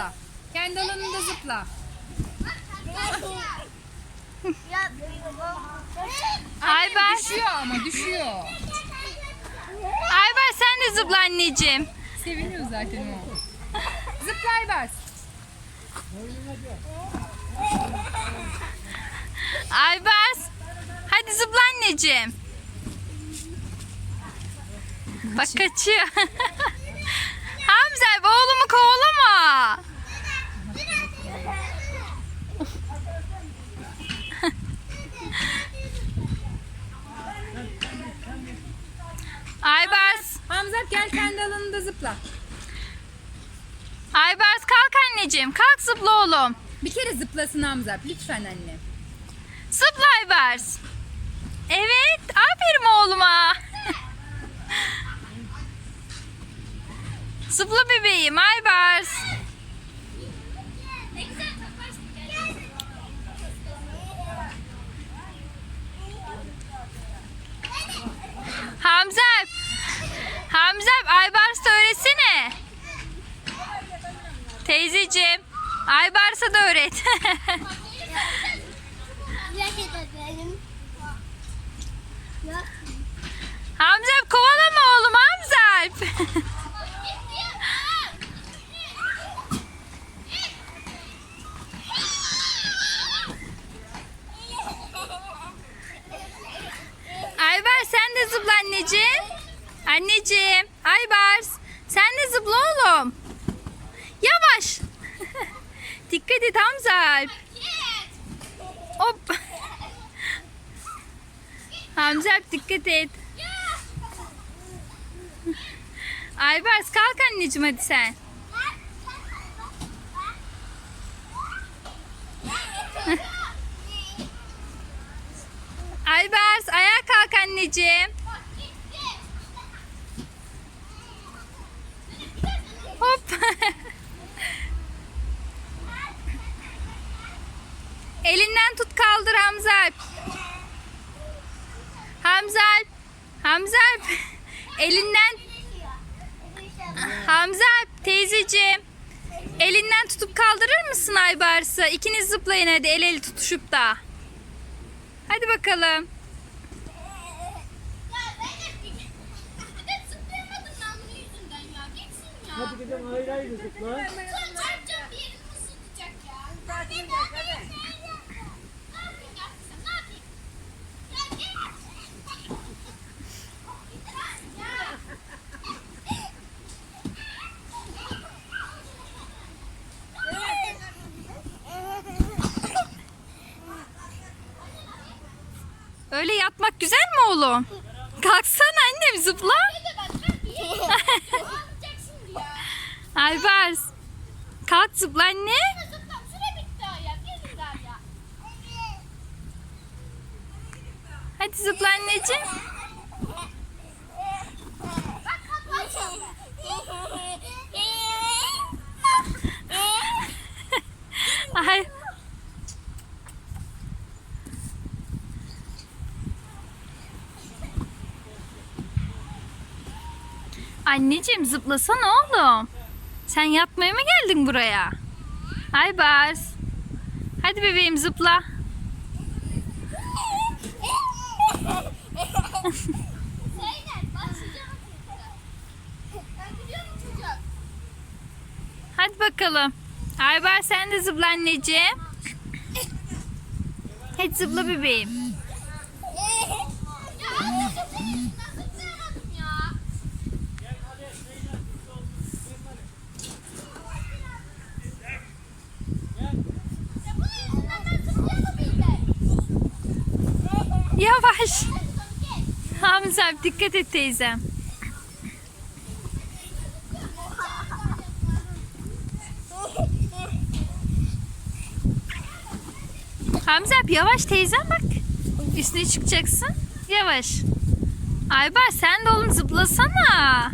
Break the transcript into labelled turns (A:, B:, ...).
A: zıpla. Kendi alanında zıpla.
B: Ayber.
A: Düşüyor ama düşüyor.
B: Ayber sen de zıpla anneciğim.
A: Seviniyor zaten o. Zıpla Aybars.
B: Aybers. Hadi zıpla anneciğim. Bak kaçıyor. Hamza oğlumu kovalama. Aybers.
A: Hamza gel kendi alanında zıpla.
B: Aybers kalk anneciğim. Kalk zıpla oğlum.
A: Bir kere zıplasın Hamza. Lütfen anne.
B: Zıpla Aybers. Evet. Aferin oğluma. Zıpla bebeğim Aybers. Hamza. Hamza Aybars da öğretsene. Teyzeciğim. Aybars'a da öğret. Hamza kovalama oğlum Hamza. Aybar sen de zıpla anneciğim. Anneciğim. Aybars sen de zıpla oğlum. Dikkat et Hamza. Hop. Hamza dikkat et. Aybars kalk anneciğim hadi sen. Aybars ayağa kalk anneciğim. Hop. Elinden tut kaldır Hamza. Alp. Hamza. Alp. Hamza. Alp. Elinden Hamza Alp, teyzeciğim. Elinden tutup kaldırır mısın Aybars'ı? İkiniz zıplayın hadi el ele tutuşup da. Hadi bakalım.
C: Hadi gidelim ayrı ayrı zıpla.
B: Öyle yatmak güzel mi oğlum? Kalksana annem zıpla. Aybars. Kalk zıpla anne. Hadi zıpla anneciğim. Anneciğim zıplasana oğlum. Sen yatmaya mı geldin buraya? Aybars. Hadi bebeğim zıpla. Hadi bakalım. Aybars sen de zıpla anneciğim. Hadi zıpla bebeğim. Yavaş. Hamza dikkat et teyzem. Hamza yavaş teyzem bak. Üstüne çıkacaksın. Yavaş. Aybar sen de oğlum zıplasana.